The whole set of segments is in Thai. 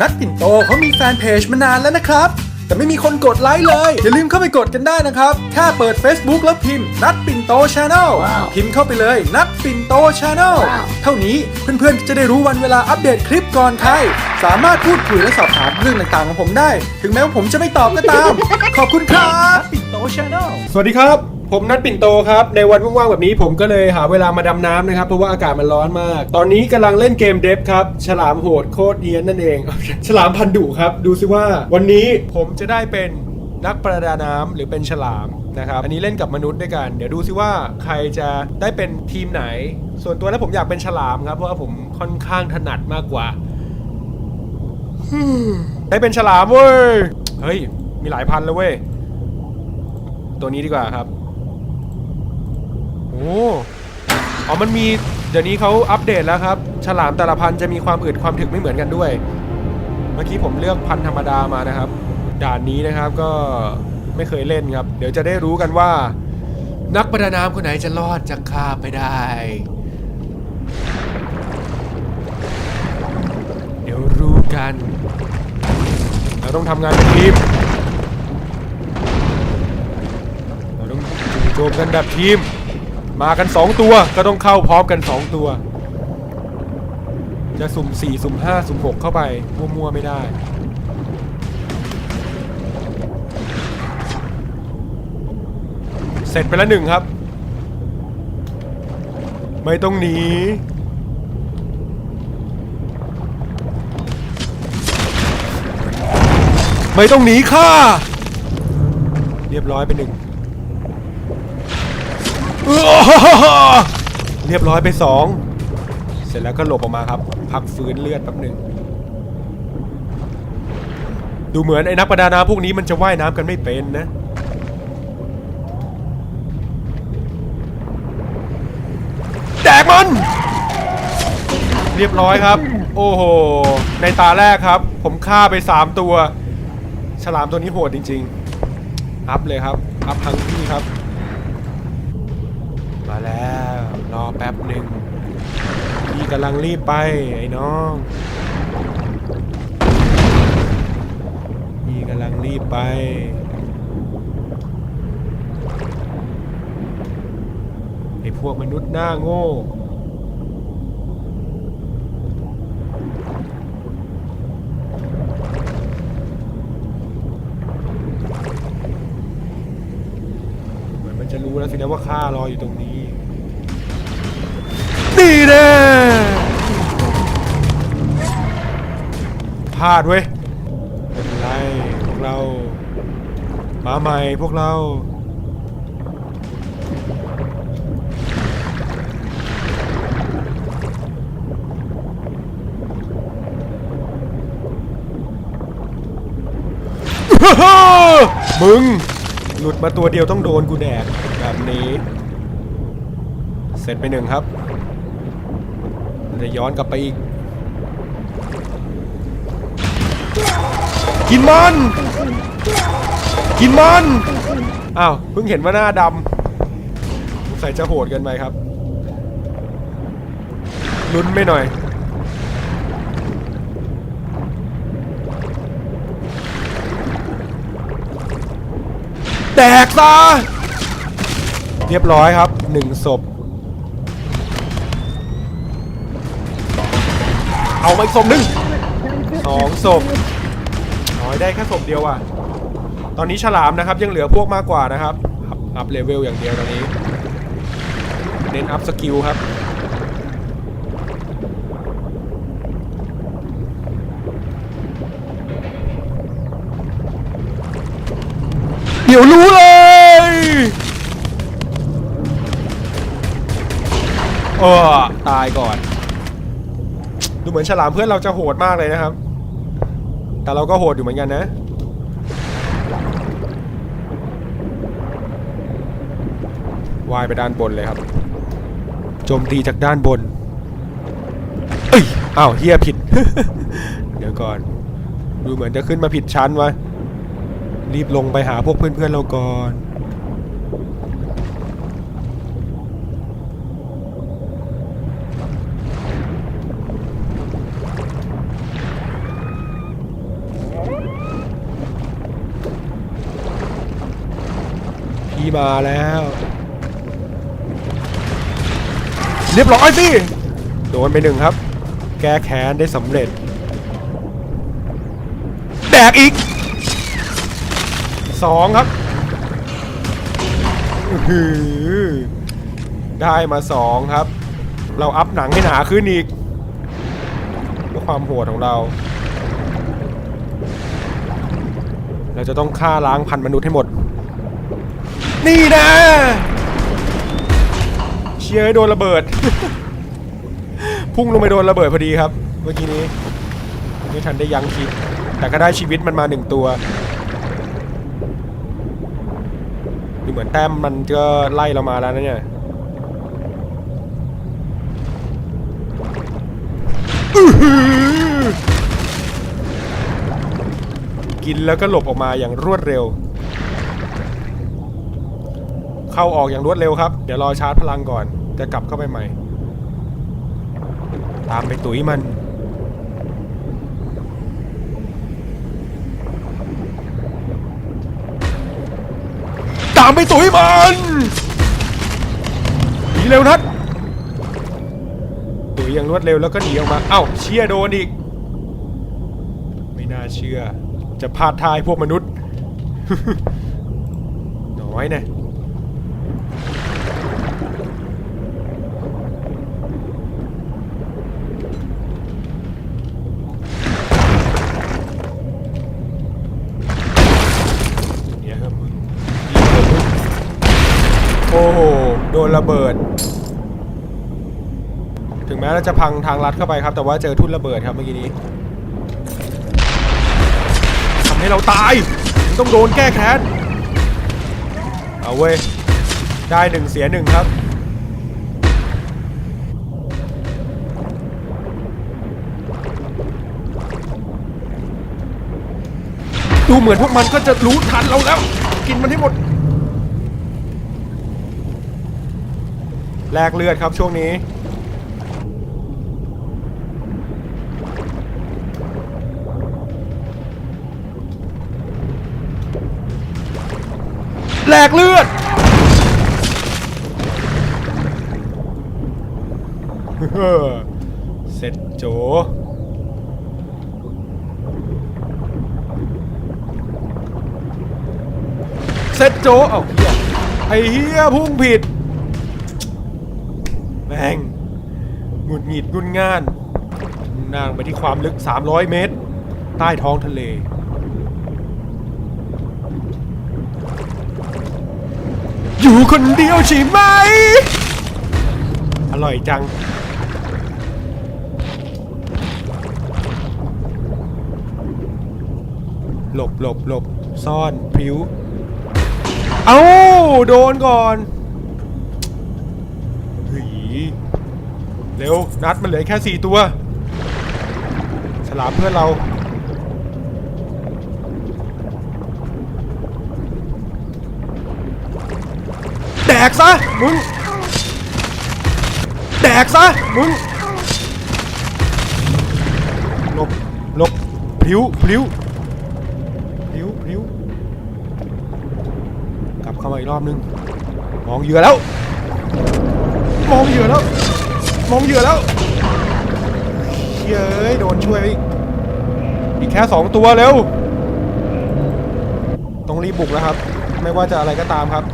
นัดปิ่นโตเขามีแฟนเพจมานานแล้วนะครับ แต่ไม่มีคนกดไลค์เลย อย่าลืมเข้าไปกดกันได้นะครับ แค่เปิด Facebook แล้วพิมพ์ นัดปิ่นโตชาแนลว้าวพิมพ์เข้าไปเลย นัดปิ่นโตชาแนลว้าวเท่านี้เพื่อนๆก็จะได้รู้วันเวลาอัปเดตคลิปก่อนใครสามารถพูดคุยและสอบถามเรื่องต่างๆของผมได้ ถึงแม้ว่าผมจะไม่ตอบก็ตาม ขอบคุณครับปิ่นโตชาแนลสวัสดีครับ ผมนัดปิ่นโตครับ ในวันว่างๆแบบนี้ผมก็เลยหาเวลามาดำน้ำนะครับ เพราะว่าอากาศมันร้อนมาก ตอนนี้กำลังเล่นเกมเดฟครับ ฉลามโหดโคตรเดียนนั่นเอง ฉลามพันดุครับ ดูซิว่าวันนี้ผมจะได้เป็นนักประดาน้ำหรือเป็นฉลามนะครับ อันนี้เล่นกับมนุษย์ด้วยกัน เดี๋ยวดูซิว่าใครจะได้เป็นทีมไหน ส่วนตัวแล้วผมอยากเป็นฉลามครับ เพราะว่าผมค่อนข้างถนัดมากกว่า ได้เป็นฉลามเว้ย เฮ้ย มีหลายพันแล้วเว้ย ตัวนี้ดีกว่าครับ อ้อ๋อมันมีเดี๋ยวนี้เขาอัปเดตแล้วครับ ฉลามแต่ละพันธุ์จะมีความอึดความถึกไม่เหมือนกันด้วย เมื่อกี้ผมเลือกพันธุ์ธรรมดามานะครับ ด่านนี้นะครับก็ไม่เคยเล่นครับ เดี๋ยวจะได้รู้กันว่า นักประดาน้ำคนไหนจะรอดจากคาไปได้ เดี๋ยวรู้กัน เราต้องทำงานเป็นทีมเราต้องจูโจมกันแบบทีม มากัน 2 ตัวก็ต้องเข้าพร้อมกัน 2 ตัว จะสุ่ม 4 สุ่ม 5 สุ่ม 6 เข้าไป มั่ว ๆ ไม่ได้ เสร็จไปแล้วหนึ่งครับ ไม่ต้องหนีไม่ต้องหนีค่ะ เรียบร้อยไปหนึ่ง เรียบร้อยไปสองเสร็จแล้วก็หลบออกมาครับ พักฟื้นเลือดแป๊บหนึ่งดูเหมือนไอ้นักประดาน้ำพวกนี้มันจะว่ายน้ำกันไม่เป็นนะ แดกมัน เรียบร้อยครับ โอ้โห ในตาแรกครับ ผมฆ่าไป 3 ตัว ฉลามตัวนี้โหดจริง ๆ อัพเลยครับ อัพทั้งที่ครับ มาแล้ว รอแป๊บหนึ่งพี่กำลังรีบไปไอ้น้องพี่กำลังรีบไปไอ้พวกมนุษย์หน้าโง่เหมือนมันจะรู้แล้วสินะว่าข้ารออยู่ตรงนี้ นี่แน่พลาดเว้ยไม่เป็นไรพวกเรามาใหม่พวกเรามึง หลุดมาตัวเดียวต้องโดนกูแดกแบบนี้ เสร็จไปหนึ่งครับ จะย้อนกลับไปอีก กินมัน กินมัน อ้าว เพิ่งเห็นว่าหน้าดำสงสัยจะโหดเกันไปครับ ลุ้นไม่หน่อย แตกซะเรียบร้อยครับหนึ่งศพ มาอีกศพหนึ่งสองศพน้อยได้แค่ศพเดียวอะ ตอนนี้ฉลามนะครับยังเหลือพวกมากกว่านะครับ อัพอัพเลเวลอย่างเดียวตอนนี้ เน้นอัพสกิลครับเดี๋ยวรู้เลย เออ ตายก่อน ดูเหมือนฉลามเพื่อนเราจะโหดมากเลยนะครับ แต่เราก็โหดอยู่เหมือนกันนะว่ายไปด้านบนเลยครับ โจมตีจากด้านบน เอ้ยอ้าวเฮียผิด เดี๋ยวก่อน ดูเหมือนจะขึ้นมาผิดชั้นวะ รีบลงไปหาพวกเพื่อนๆเราก่อน พี่มาแล้ว เรียบร้อยสิ โดนไปหนึ่งครับ แก้แค้นได้สำเร็จ แดกอีกสองครับอื้อหือได้มาสองครับ เราอัพหนังให้หนาขึ้นอีกเพื่อความโหดของเรา เราจะต้องฆ่าล้างพันธุ์มนุษย์ให้หมด นี่นะ เชียร์โดนระเบิด พุ่งลงไปโดนระเบิดพอดีครับ เมื่อกี้นี้ไม่ทันได้ยั้งคิด แต่ก็ได้ชีวิตมันมาหนึ่งตัวดูเหมือนแต้มมันก็ไล่เรามาแล้วนะเนี่ยกินแล้วก็หลบออกมาอย่างรวดเร็ว เข้าออกอย่างรวดเร็วครับ เดี๋ยวรอชาร์จพลังก่อน จะกลับเข้าไปใหม่ ตามไปตุ๋ยมัน ตามไปตุ๋ยมันหนีเร็วนัดตุ๋ยอย่างรวดเร็วแล้วก็หนีออกมา เอ้าเชี่ยโดนอีก ไม่น่าเชื่อ จะพลาดทายพวกมนุษย์ น้อยนะเนี่ย นระเบิด ถึงแม้เราจะพังทางลัดเข้าไปครับ แต่ว่าเจอทุ่นระเบิดครับเมื่อกี้นี้ทำให้เราตายถึงต้องโดนแก้แค้นเอาเว้ยได้หนึ่งเสียหนึ่งครับดูเหมือนพวกมันก็จะรู้ทันเราแล้ว กินมันให้หมด แลกเลือดครับช่วงนี้ แลกเลือด เสร็จโจเสร็จโจเอ้าเฮียไอเฮียพุ่งผิด แม่งหงุดหงิดงุนง่านมุ่งหนางไปที่ความลึก 300 เมตร ใต้ท้องทะเล อยู่คนเดียวใช่ไหม อร่อยจัง หลบหลบหลบซ่อน พริ้ว เอ้า โดนก่อน เฮ้ยเร็ว นัดมันเหลือแค่สี่ตัว ฉลามเพื่อนเรา แดกซะ มึง แดกซะ มึง หลบ หลบพลิ้วพลิ้วพลิ้วพลิ้วกลับเข้ามาอีกรอบนึง มองเหยื่อแล้ว มองเหยื่อแล้ว มองเหยื่อแล้วเย้ยโดนช่วยอีกอีกแค่สองตัวเร็วต้องรีบบุกแล้วครับ ไม่ว่าจะอะไรก็ตามครับ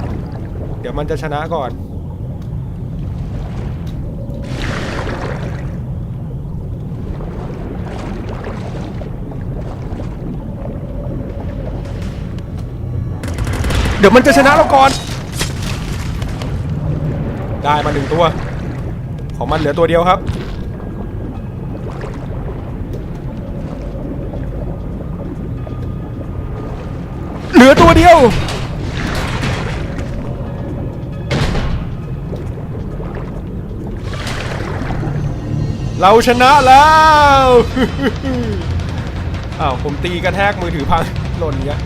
เดี๋ยวมันจะชนะก่อนเดี๋ยวมันจะชนะเราก่อน ได้มาหนึ่งตัว ของมันเหลือตัวเดียวครับ เหลือตัวเดียว เราชนะแล้วอ้าวผมตีกระแทกมือถือพังหล่นเงี้ย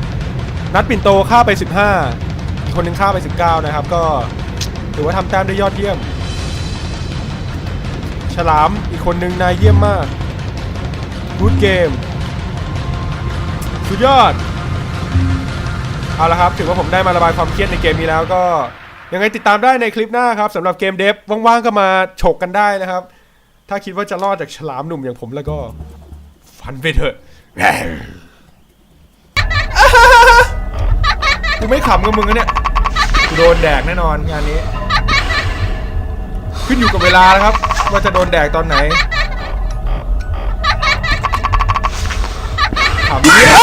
นัดปิ่นโตฆ่าไป 15อีกคนหนึงฆ่าไป 19 นะครับ ก็ ถือว่าทำแต้มได้ยอดเยี่ยม ฉลามอีกคนหนึ่งนายเยี่ยมมากกูดเกมสุดยอด เอาละครับ ถือว่าผมได้มาระบายความเครียดในเกมนี้แล้วก็ ยังไงติดตามได้ในคลิปหน้าครับสำหรับเกมเดฟว่างๆก็มาฉกกันได้นะครับ ถ้าคิดว่าจะรอดจากฉลามหนุ่มอย่างผมแล้วก็ ฟันไปเถอะกูไม่ขำกับมึงนะเนี่ยโดนแดกแน่นอนงานนี้ ขึ้นอยู่กับเวลาแล้วครับ ว่าจะโดนแดกตอนไหนขำเนี่ย